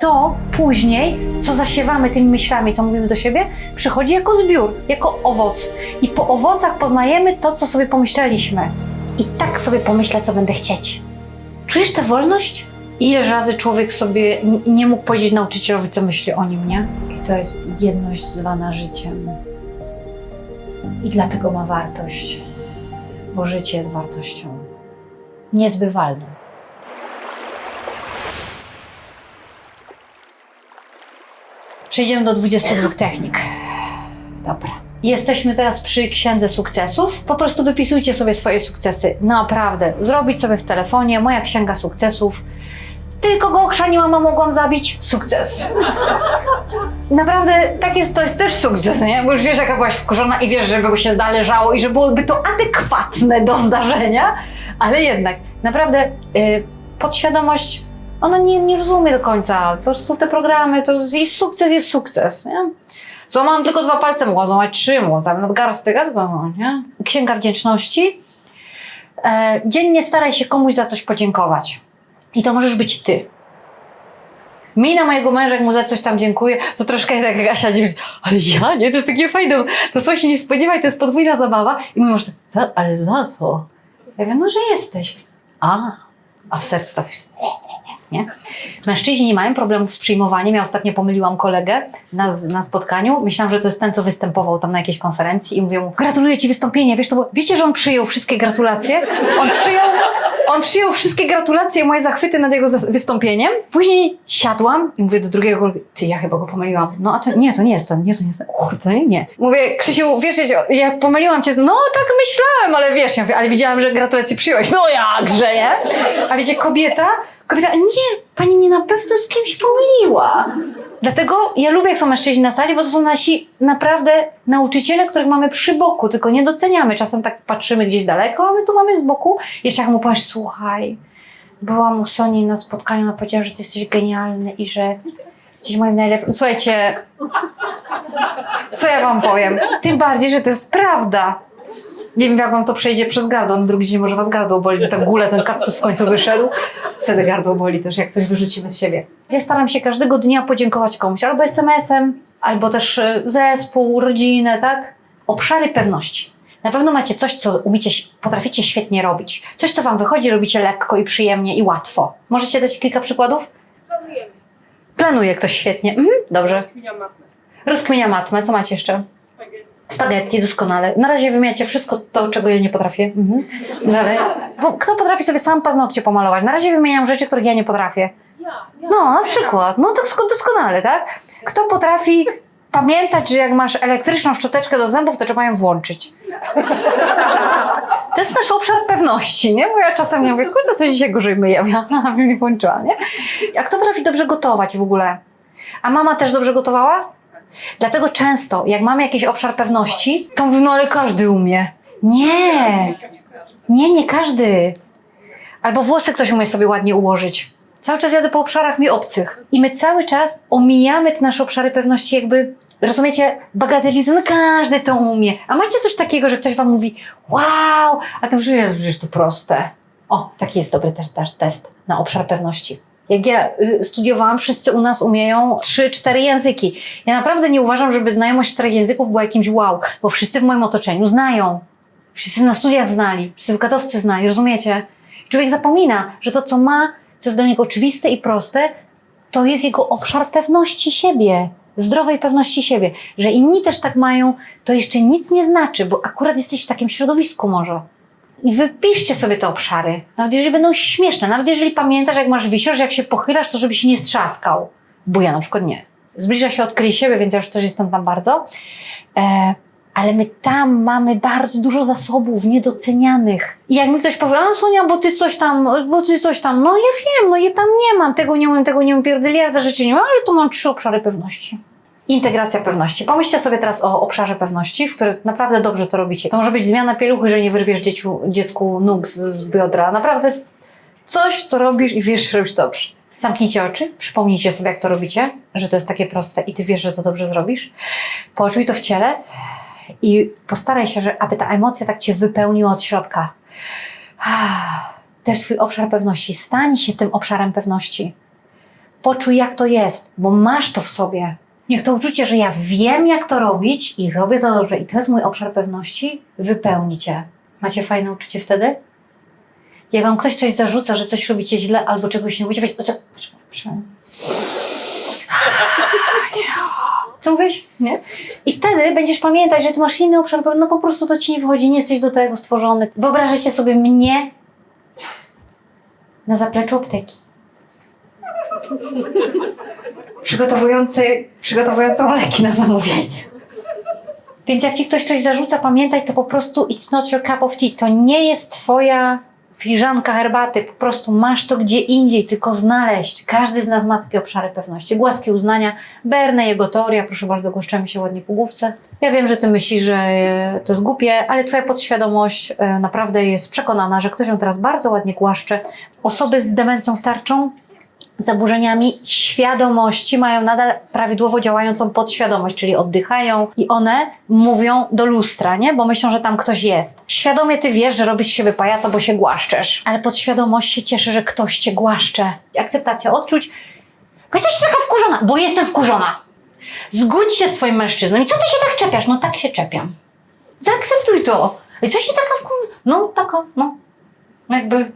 To później, co zasiewamy tymi myślami, co mówimy do siebie, przychodzi jako zbiór, jako owoc. I po owocach poznajemy to, co sobie pomyśleliśmy. I tak sobie pomyślę, co będę chcieć. Czujesz tę wolność? Ile razy człowiek sobie nie mógł powiedzieć nauczycielowi, co myśli o nim, nie? I to jest jedność zwana życiem. I dlatego ma wartość, bo życie jest wartością niezbywalną. Przejdziemy do 22 technik. Dobra. Jesteśmy teraz przy księdze sukcesów. Po prostu wypisujcie sobie swoje sukcesy. Naprawdę. Zrobić sobie w telefonie moja księga sukcesów. Tylko go ochrzani mama mogłam zabić. Sukces. Naprawdę tak jest, to jest też sukces, nie? Bo już wiesz, jaka byłaś wkurzona i wiesz, żeby się zależało i że byłoby to adekwatne do zdarzenia, ale jednak, naprawdę y, podświadomość, ona nie, nie rozumie do końca. Po prostu te programy, to jest sukces, jest sukces, nie? Złamałam tylko dwa palce, mogłam złamać trzy, mogłam cały nadgarstek, a to było, nie? Księga wdzięczności. E, dziennie staraj się komuś za coś podziękować. I to możesz być ty. Mina mojego męża, jak mu za coś tam dziękuję, to troszkę tak jak Asia dziwi, ale ja nie, to jest takie fajne, to co się nie spodziewaj, to jest podwójna zabawa. I mój mąż, za, ale za co? Ja wiem, no, że jesteś. A, a w sercu tak, nie? Mężczyźni nie mają problemów z przyjmowaniem. Ja ostatnio pomyliłam kolegę na, na spotkaniu. Myślałam, że to jest ten, co występował tam na jakiejś konferencji i mówię mu, gratuluję Ci wystąpienia. Wiesz co, bo wiecie, że on przyjął wszystkie gratulacje? On przyjął, on przyjął wszystkie gratulacje, moje zachwyty nad jego wystąpieniem. Później siadłam i mówię do drugiego ty, ja chyba go pomyliłam. No a to nie, to nie jest ten, nie, to nie jest ten. Kurde, nie. Mówię, Krzysiu, wiesz, ja pomyliłam Cię. No tak myślałem, ale wiesz, ja mówię, ale widziałam, że gratulacje przyjąłeś. No jakże, nie? A wiecie, kobieta, kobieta, nie, pani nie na pewno z kimś pomyliła. Dlatego ja lubię, jak są mężczyźni na sali, bo to są nasi naprawdę nauczyciele, których mamy przy boku, tylko nie doceniamy. Czasem tak patrzymy gdzieś daleko, a my tu mamy z boku. Jeszcze jak mu powiesz, słuchaj, byłam u Soni na spotkaniu, ona powiedziała, że ty jesteś genialny i że jesteś moim najlepszym. Słuchajcie, co ja wam powiem? Tym bardziej, że to jest prawda. Nie wiem, jak wam to przejdzie przez gardło. Na drugi dzień może was gardło boli, bo tak gule ten kaktus w końcu wyszedł. Wtedy gardło boli też, jak coś wyrzucimy z siebie. Ja staram się każdego dnia podziękować komuś, albo SMS-em, albo też y, zespół, rodzinę, tak? Obszary pewności. Na pewno macie coś, co umiecie, potraficie świetnie robić. Coś, co wam wychodzi, robicie lekko i przyjemnie i łatwo. Możecie dać kilka przykładów? Planujemy. Planuje ktoś świetnie. Mhm, dobrze. Kminia matnę. Rozkmienia matmę. Co macie jeszcze? Spaghetti. Doskonale. Na razie wymieniacie wszystko to, czego ja nie potrafię. Mhm. Dalej. Bo kto potrafi sobie sam paznokcie pomalować? Na razie wymieniam rzeczy, których ja nie potrafię. No, na przykład. No to sko- doskonale, tak? Kto potrafi pamiętać, że jak masz elektryczną szczoteczkę do zębów, to trzeba ją włączyć? To jest nasz obszar pewności, nie? Bo ja czasem nie mówię, kurde, coś dzisiaj gorzej myję, ja nie włączyła, nie? A kto potrafi dobrze gotować w ogóle? A mama też dobrze gotowała? Dlatego często, jak mamy jakiś obszar pewności, to mówimy, no ale każdy umie. Nie, nie, nie każdy. Albo włosy ktoś umie sobie ładnie ułożyć. Cały czas jadę po obszarach mi obcych. I my cały czas omijamy te nasze obszary pewności jakby, rozumiecie, bagatelizujemy, każdy to umie. A macie coś takiego, że ktoś wam mówi, wow, a to już jest przecież to proste. O, taki jest dobry też, też test na obszar pewności. Jak ja y, studiowałam, wszyscy u nas umieją 3-4 języki. Ja naprawdę nie uważam, żeby znajomość czterech języków była jakimś wow, bo wszyscy w moim otoczeniu znają. Wszyscy na studiach znali, wszyscy wykładowcy znali, rozumiecie? Człowiek zapomina, że to, co ma, co jest dla niego oczywiste i proste, to jest jego obszar pewności siebie, zdrowej pewności siebie. Że inni też tak mają, to jeszcze nic nie znaczy, bo akurat jesteś w takim środowisku może. I wypiszcie sobie te obszary, nawet jeżeli będą śmieszne, nawet jeżeli pamiętasz, jak masz wisior, że jak się pochylasz, to żeby się nie strzaskał. Bo ja na przykład nie. Zbliża się odkryj siebie, więc ja już też jestem tam bardzo. E, ale my tam mamy bardzo dużo zasobów niedocenianych. I jak mi ktoś powie, a Sonia, bo ty coś tam, bo ty coś tam, no ja wiem, no ja tam nie mam, tego nie umiem, tego nie umiem, pierdyliarda rzeczy nie mam, ale tu mam trzy obszary pewności. Integracja pewności. Pomyślcie sobie teraz o obszarze pewności, w którym naprawdę dobrze to robicie. To może być zmiana pieluchy, że nie wyrwiesz dzieciu, dziecku nóg z, z biodra. Naprawdę coś, co robisz i wiesz, że robisz dobrze. Zamknijcie oczy, przypomnijcie sobie, jak to robicie, że to jest takie proste i ty wiesz, że to dobrze zrobisz. Poczuj to w ciele i postaraj się, że, aby ta emocja tak cię wypełniła od środka. To jest twój obszar pewności. Stań się tym obszarem pewności. Poczuj, jak to jest, bo masz to w sobie. Niech to uczucie, że ja wiem, jak to robić i robię to dobrze i to jest mój obszar pewności, wypełni cię. Macie fajne uczucie wtedy? Jak wam ktoś coś zarzuca, że coś robicie źle albo czegoś nie umiecie, co mówisz? Nie? I wtedy będziesz pamiętać, że ty masz inny obszar, no po prostu to ci nie wychodzi, nie jesteś do tego stworzony. Wyobrażacie sobie mnie na zapleczu apteki. Przygotowujący, przygotowującą leki na zamówienie. Więc jak ci ktoś coś zarzuca, pamiętaj, to po prostu it's not your cup of tea. To nie jest twoja filiżanka herbaty. Po prostu masz to gdzie indziej, tylko znaleźć. Każdy z nas ma takie obszary pewności. Głaski uznania, Berne, jego teoria, proszę bardzo, głaszczemy się ładnie po główce. Ja wiem, że ty myślisz, że to jest głupie, ale twoja podświadomość e, naprawdę jest przekonana, że ktoś ją teraz bardzo ładnie głaszcze. Osoby z demencją starczą zaburzeniami świadomości mają nadal prawidłowo działającą podświadomość, czyli oddychają i one mówią do lustra, nie? Bo myślą, że tam ktoś jest. Świadomie ty wiesz, że robisz z siebie pajaca, bo się głaszczesz, ale podświadomość się cieszy, że ktoś cię głaszcze. Akceptacja odczuć. Bo jesteś taka wkurzona, bo jestem wkurzona. Zgódź się z twoim mężczyzną. I co ty się tak czepiasz? No tak się czepiam. Zaakceptuj to. I co się taka wkurzona? No taka, no. Jakby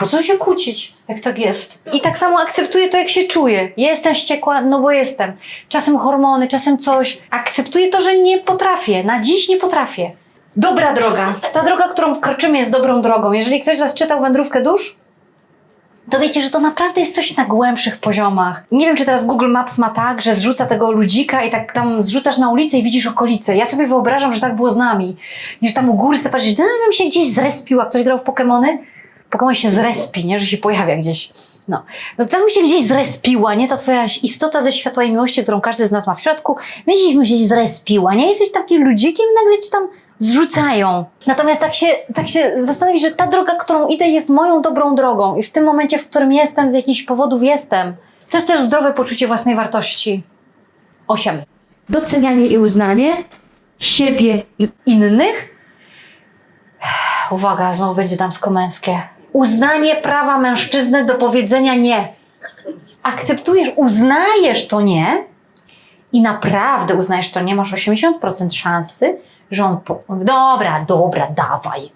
po co się kłócić, jak tak jest? I tak samo akceptuję to, jak się czuję. Jestem wściekła, no bo jestem. Czasem hormony, czasem coś. Akceptuję to, że nie potrafię. Na dziś nie potrafię. Dobra droga. Ta droga, którą kroczymy, jest dobrą drogą. Jeżeli ktoś z Was czytał Wędrówkę Dusz, to wiecie, że to naprawdę jest coś na głębszych poziomach. Nie wiem, czy teraz Google Maps ma tak, że zrzuca tego ludzika i tak tam zrzucasz na ulicę i widzisz okolice. Ja sobie wyobrażam, że tak było z nami. Niż tam u góry sobie patrzeć, bym się gdzieś zrespiła. Ktoś grał w Pokemony? Pokémon się zrespi, nie? Że się pojawia gdzieś. No. No tak mi się gdzieś zrespiła, nie? Ta twoja istota ze światła i miłości, którą każdy z nas ma w środku, mi gdzieś zrespiła, nie? Jesteś takim ludzikiem, nagle ci tam zrzucają. Natomiast tak się, tak się zastanowić, że ta droga, którą idę, jest moją dobrą drogą i w tym momencie, w którym jestem, z jakichś powodów jestem, to jest też zdrowe poczucie własnej wartości. Osiem. Docenianie i uznanie siebie i Innych? Uwaga, znowu będzie damsko-męskie. Uznanie prawa mężczyzny do powiedzenia nie. Akceptujesz, uznajesz to nie i naprawdę uznajesz to nie, masz 80% szansy, że on po... Dobra, dobra, dawaj.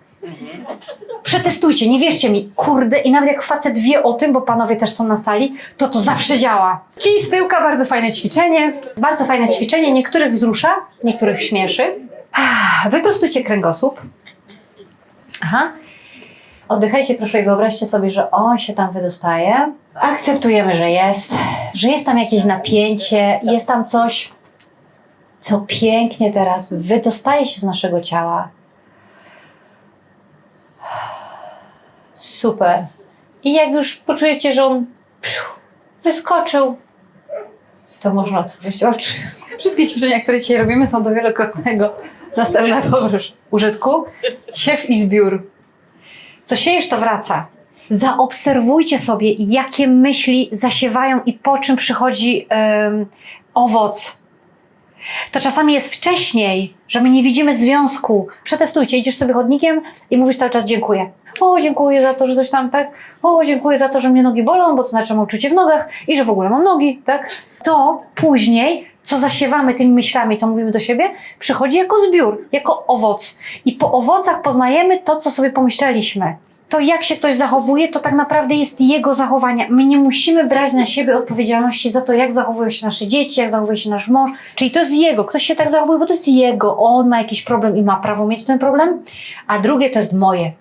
Przetestujcie, nie wierzcie mi, kurde, i nawet jak facet wie o tym, bo panowie też są na sali, to to zawsze działa. Kij z tyłka, bardzo fajne ćwiczenie. Bardzo fajne ćwiczenie, niektórych wzrusza, niektórych śmieszy. Wyprostujcie kręgosłup. Aha. Oddychajcie proszę i wyobraźcie sobie, że on się tam wydostaje. Akceptujemy, że jest, że jest tam jakieś napięcie, jest tam coś, co pięknie teraz wydostaje się z naszego ciała. Super. I jak już poczujecie, że on wyskoczył, to można otworzyć oczy. Wszystkie ćwiczenia, które dzisiaj robimy, są do wielokrotnego następnego użytku. Siew i zbiór. Co siejesz, to wraca. Zaobserwujcie sobie, jakie myśli zasiewają i po czym przychodzi em, owoc. To czasami jest wcześniej, że my nie widzimy związku. Przetestujcie, idziesz sobie chodnikiem i mówisz cały czas dziękuję. O, dziękuję za to, że coś tam, tak? O, dziękuję za to, że mnie nogi bolą, bo to znaczy mam uczucie w nogach i że w ogóle mam nogi, tak? To później, co zasiewamy tymi myślami, co mówimy do siebie, przychodzi jako zbiór, jako owoc. I po owocach poznajemy to, co sobie pomyśleliśmy. To jak się ktoś zachowuje, to tak naprawdę jest jego zachowanie. My nie musimy brać na siebie odpowiedzialności za to, jak zachowują się nasze dzieci, jak zachowuje się nasz mąż. Czyli to jest jego. Ktoś się tak zachowuje, bo to jest jego. On ma jakiś problem i ma prawo mieć ten problem. A drugie to jest moje.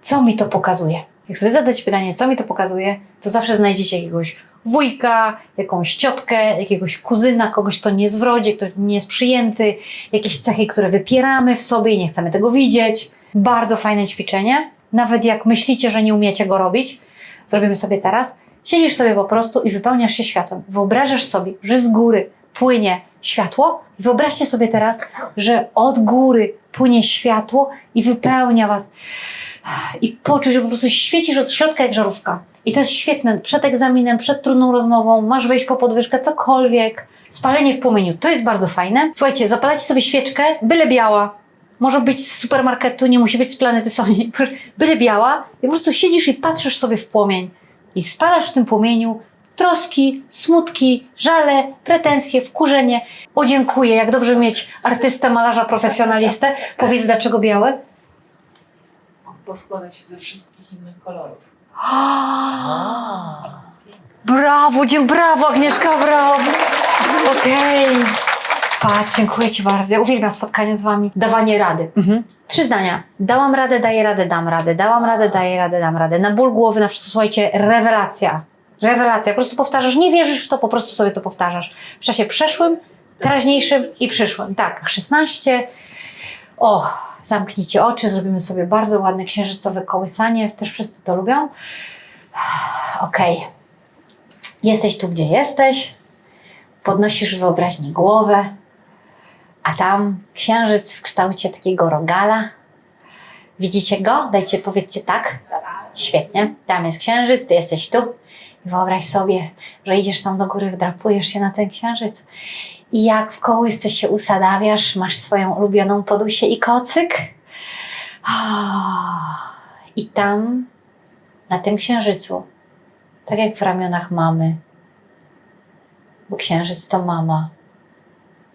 Co mi to pokazuje? Jak sobie zadać pytanie, co mi to pokazuje, to zawsze znajdziecie jakiegoś wujka, jakąś ciotkę, jakiegoś kuzyna, kogoś, kto nie jest w kto nie jest przyjęty, jakieś cechy, które wypieramy w sobie i nie chcemy tego widzieć. Bardzo fajne ćwiczenie. Nawet jak myślicie, że nie umiecie go robić, zrobimy sobie teraz. Siedzisz sobie po prostu i wypełniasz się światłem. Wyobrażasz sobie, że z góry płynie światło. Wyobraźcie sobie teraz, że od góry płynie światło i wypełnia was i poczuć, że po prostu świecisz od środka jak żarówka. I to jest świetne. Przed egzaminem, przed trudną rozmową, masz wejść po podwyżkę, cokolwiek. Spalenie w płomieniu, to jest bardzo fajne. Słuchajcie, zapalacie sobie świeczkę, byle biała. Może być z supermarketu, nie musi być z planety Sony. Byle biała. I po prostu siedzisz i patrzysz sobie w płomień. I spalasz w tym płomieniu troski, smutki, żale, pretensje, wkurzenie. O dziękuję, jak dobrze mieć artystę, malarza, profesjonalistę. Powiedz dlaczego białe? Bo składa się ze wszystkich innych kolorów. Brawo, dziękuję, brawo Agnieszka, brawo. Okej. Patrz, dziękuję Ci bardzo. Ja uwielbiam spotkania z Wami. Dawanie rady. Mhm. Trzy zdania. Dałam radę, daję radę, dam radę. Dałam radę, daję radę, dam radę. Na ból głowy, na wszystko, słuchajcie, rewelacja. Rewelacja. Po prostu powtarzasz. Nie wierzysz w to, po prostu sobie to powtarzasz. W czasie przeszłym, teraźniejszym i przyszłym. Tak, 16. O, zamknijcie oczy, zrobimy sobie bardzo ładne księżycowe kołysanie. Też wszyscy to lubią. Okej. Jesteś tu, gdzie jesteś. Podnosisz wyobraźni głowę, a tam księżyc w kształcie takiego rogala. Widzicie go? Dajcie, powiedzcie tak. Świetnie. Tam jest księżyc, ty jesteś tu. Wyobraź sobie, że idziesz tam do góry, wdrapujesz się na ten księżyc. I jak w kołysce się usadawiasz, masz swoją ulubioną podusię i kocyk. I tam, na tym księżycu, tak jak w ramionach mamy, bo księżyc to mama.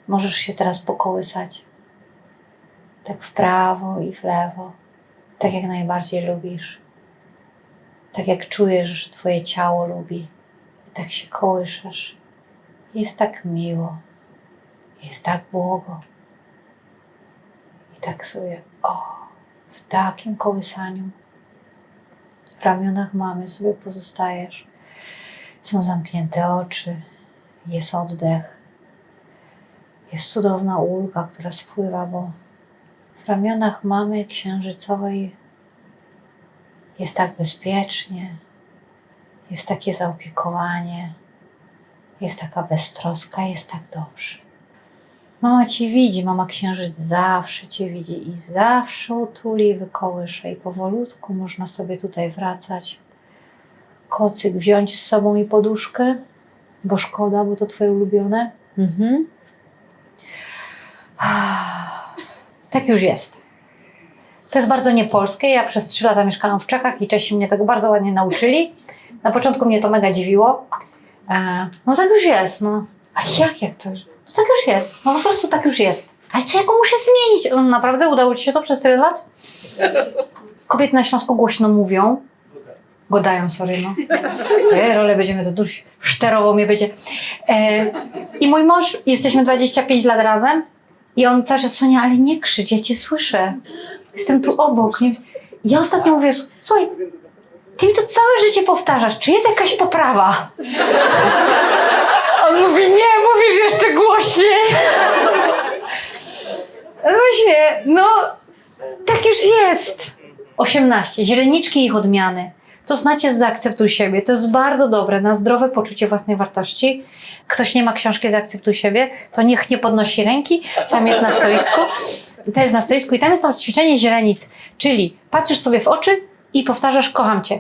Możesz się teraz pokołysać. Tak w prawo i w lewo. Tak jak najbardziej lubisz. Tak jak czujesz, że twoje ciało lubi. I tak się kołyszasz. Jest tak miło. Jest tak błogo. I tak sobie, o, w takim kołysaniu. W ramionach mamy sobie pozostajesz. Są zamknięte oczy jest oddech, jest cudowna ulga, która spływa, bo w ramionach mamy księżycowej jest tak bezpiecznie, jest takie zaopiekowanie, jest taka beztroska, jest tak dobrze. Mama Cię widzi, mama księżyc zawsze Cię widzi i zawsze utuli i wykołysze i powolutku można sobie tutaj wracać. Kocyk wziąć z sobą i poduszkę, bo szkoda, bo to twoje ulubione. Mhm. Tak już jest. To jest bardzo niepolskie. Ja przez trzy lata mieszkałam w Czechach i Czesi mnie tego bardzo ładnie nauczyli. Na początku mnie to mega dziwiło. E, no tak już jest, no. A jak, jak to? No tak już jest. No po prostu tak już jest. Ale co ja muszę zmienić? No, naprawdę udało Ci się to przez tyle lat? Kobiety na Śląsku głośno mówią. Godają, sorry, no. E, rolę będziemy to duś szterowo mnie będzie. E, I mój mąż, jesteśmy 25 lat razem i on cały czas, Sonia, ale nie krzycz, ja cię słyszę. Jestem tu obok. Nie? Ja ostatnio mówię, słuchaj, ty mi to całe życie powtarzasz, czy jest jakaś poprawa? On mówi, nie, mówisz jeszcze głośniej. Właśnie, no, tak już jest. 18. Źreniczki ich odmiany. To znacie Zaakceptuj siebie. To jest bardzo dobre na zdrowe poczucie własnej wartości. Ktoś nie ma książki Zaakceptuj siebie, to niech nie podnosi ręki. Tam jest na stoisku. To jest na stoisku i tam jest tam ćwiczenie źrenic. Czyli patrzysz sobie w oczy i powtarzasz kocham cię.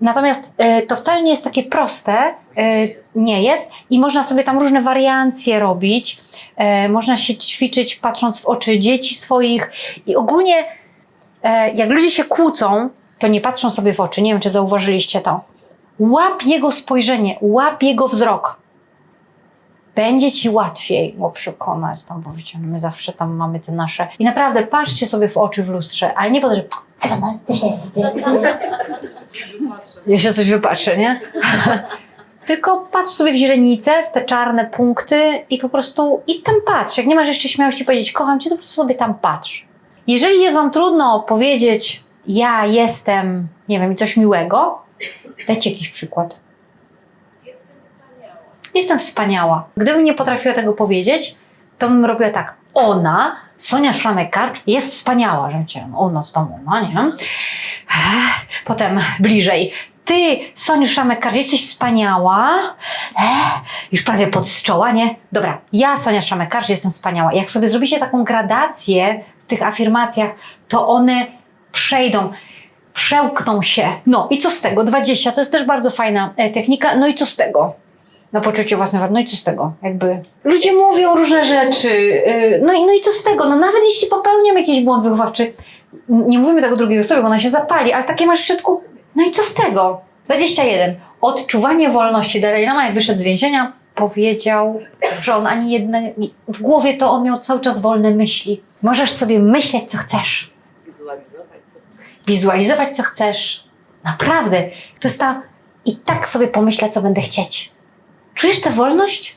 Natomiast e, to wcale nie jest takie proste, e, nie jest i można sobie tam różne wariancje robić. E, można się ćwiczyć patrząc w oczy dzieci swoich i ogólnie e, jak ludzie się kłócą, to nie patrzą sobie w oczy. Nie wiem, czy zauważyliście to. Łap jego spojrzenie, łap jego wzrok. Będzie ci łatwiej go przekonać. Tam powiecie, no my zawsze tam mamy te nasze. I naprawdę patrzcie sobie w oczy w lustrze, ale nie po to, że. Co tam? Ja się coś wypatrzę, nie? Tylko patrz sobie w źrenicę, w te czarne punkty i po prostu i tam patrz. Jak nie masz jeszcze śmiałości powiedzieć, kocham cię, to po prostu sobie tam patrz. Jeżeli jest wam trudno powiedzieć, ja jestem, nie wiem, coś miłego, dajcie jakiś przykład. Jestem wspaniała. Gdybym nie potrafiła tego powiedzieć, to bym robiła tak. Ona, Sonia Szlamekar, jest wspaniała. Że ona z tą ona, nie? Ech, Potem bliżej. Ty, Soniu Szamekar, jesteś wspaniała. Już prawie pod z czoła, nie? Dobra, ja, Sonia Szamekar, jestem wspaniała. Jak sobie zrobicie taką gradację w tych afirmacjach, to one przejdą, przełkną się. No i co z tego? 20 to jest też bardzo fajna e, technika. No i co z tego? Na poczucie własnej wartości. No i co z tego? Jakby ludzie mówią różne rzeczy. yy, No i, no i co z tego? No nawet jeśli popełniam jakiś błąd wychowawczy, nie mówimy tego drugiej osobie, bo ona się zapali, ale takie masz w środku. No i co z tego? 21. Odczuwanie wolności. Dalai Lama, jak wyszedł z więzienia, powiedział, że on ani jedne... W głowie to on miał cały czas wolne myśli. Możesz sobie myśleć, co chcesz. Wizualizować, co chcesz. Wizualizować, co chcesz. Naprawdę. To jest ta... I tak sobie pomyślę, co będę chcieć. Czujesz tę wolność?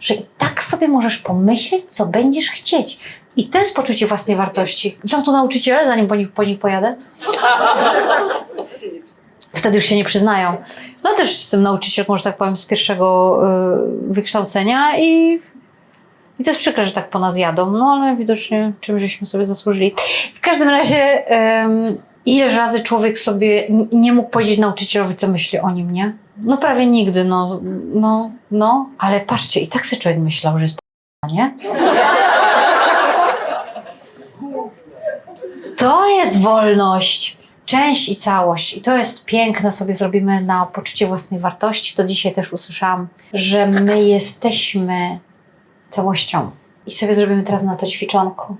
Że i tak sobie możesz pomyśleć, co będziesz chcieć. I to jest poczucie własnej wartości. Są tu nauczyciele, zanim po nich, po nich pojadę? Wtedy już się nie przyznają. No też jestem nauczycielką, że tak powiem, z pierwszego y, wykształcenia i, i to jest przykre, że tak po nas jadą. No ale widocznie czym żeśmy sobie zasłużyli. W każdym razie um, ileż razy człowiek sobie nie mógł powiedzieć nauczycielowi, co myśli o nim, nie? No prawie nigdy, no, no, no. Ale patrzcie, i tak sobie człowiek myślał, że jest p***a, nie? To jest wolność. Część i całość. I to jest piękne, sobie zrobimy na poczucie własnej wartości. To dzisiaj też usłyszałam, że my jesteśmy całością. I sobie zrobimy teraz na to ćwiczonko.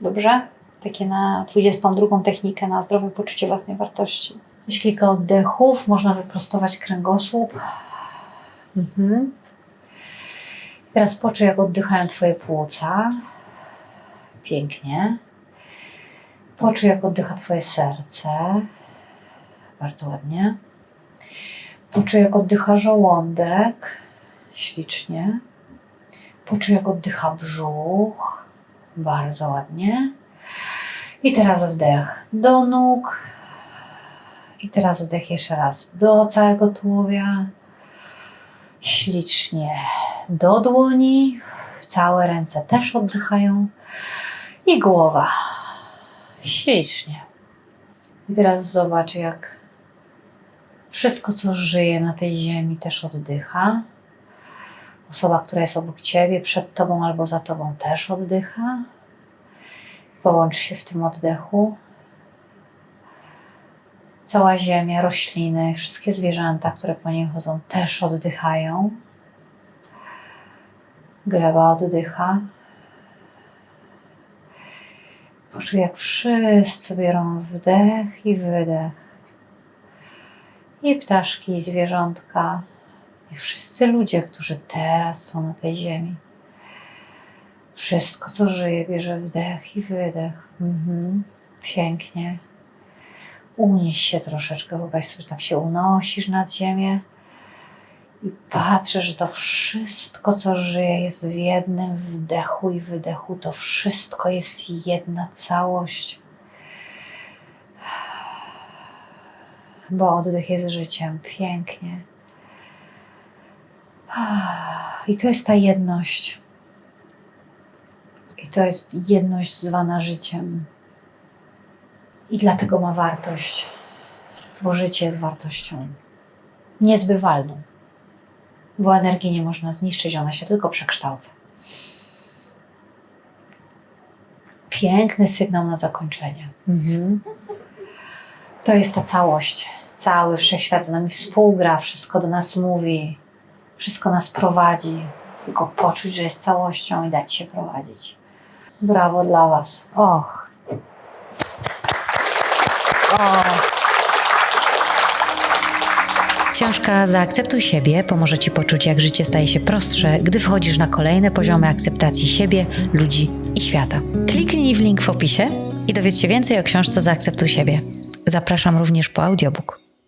Dobrze? Takie na 22 technikę na zdrowe poczucie własnej wartości. Weź kilka oddechów, można wyprostować kręgosłup. Mhm. Teraz poczuj, jak oddychają Twoje płuca. Pięknie. Poczuj, jak oddycha Twoje serce. Bardzo ładnie. Poczuj, jak oddycha żołądek. Ślicznie. Poczuj, jak oddycha brzuch. Bardzo ładnie. I teraz wdech do nóg. I teraz wdech jeszcze raz do całego tułowia. Ślicznie do dłoni. Całe ręce też oddychają. I głowa. Ślicznie. I teraz zobacz, jak wszystko, co żyje na tej ziemi, też oddycha. Osoba, która jest obok ciebie, przed tobą albo za tobą, też oddycha. Połącz się w tym oddechu. Cała ziemia, rośliny, wszystkie zwierzęta, które po niej chodzą, też oddychają. Gleba oddycha. Poczuj, jak wszyscy biorą wdech i wydech. I ptaszki, i zwierzątka, i wszyscy ludzie, którzy teraz są na tej ziemi. Wszystko, co żyje, bierze wdech i wydech. Mhm. Pięknie. Unieś się troszeczkę, wyobraź sobie, tak się unosisz nad ziemię i patrzę, że to wszystko, co żyje, jest w jednym wdechu i wydechu. To wszystko jest jedna całość. Bo oddech jest życiem. Pięknie. I to jest ta jedność. I to jest jedność zwana życiem. I dlatego ma wartość, bo życie jest wartością niezbywalną bo energii nie można zniszczyć, ona się tylko przekształca. Piękny sygnał na zakończenie. Mhm. To jest ta całość. Cały wszechświat z nami współgra, wszystko do nas mówi, wszystko nas prowadzi. Tylko poczuć, że jest całością i dać się prowadzić. Brawo dla Was. Och. Och. Książka Zaakceptuj siebie pomoże Ci poczuć, jak życie staje się prostsze, gdy wchodzisz na kolejne poziomy akceptacji siebie, ludzi i świata. Kliknij w link w opisie i dowiedz się więcej o książce Zaakceptuj siebie. Zapraszam również po audiobook.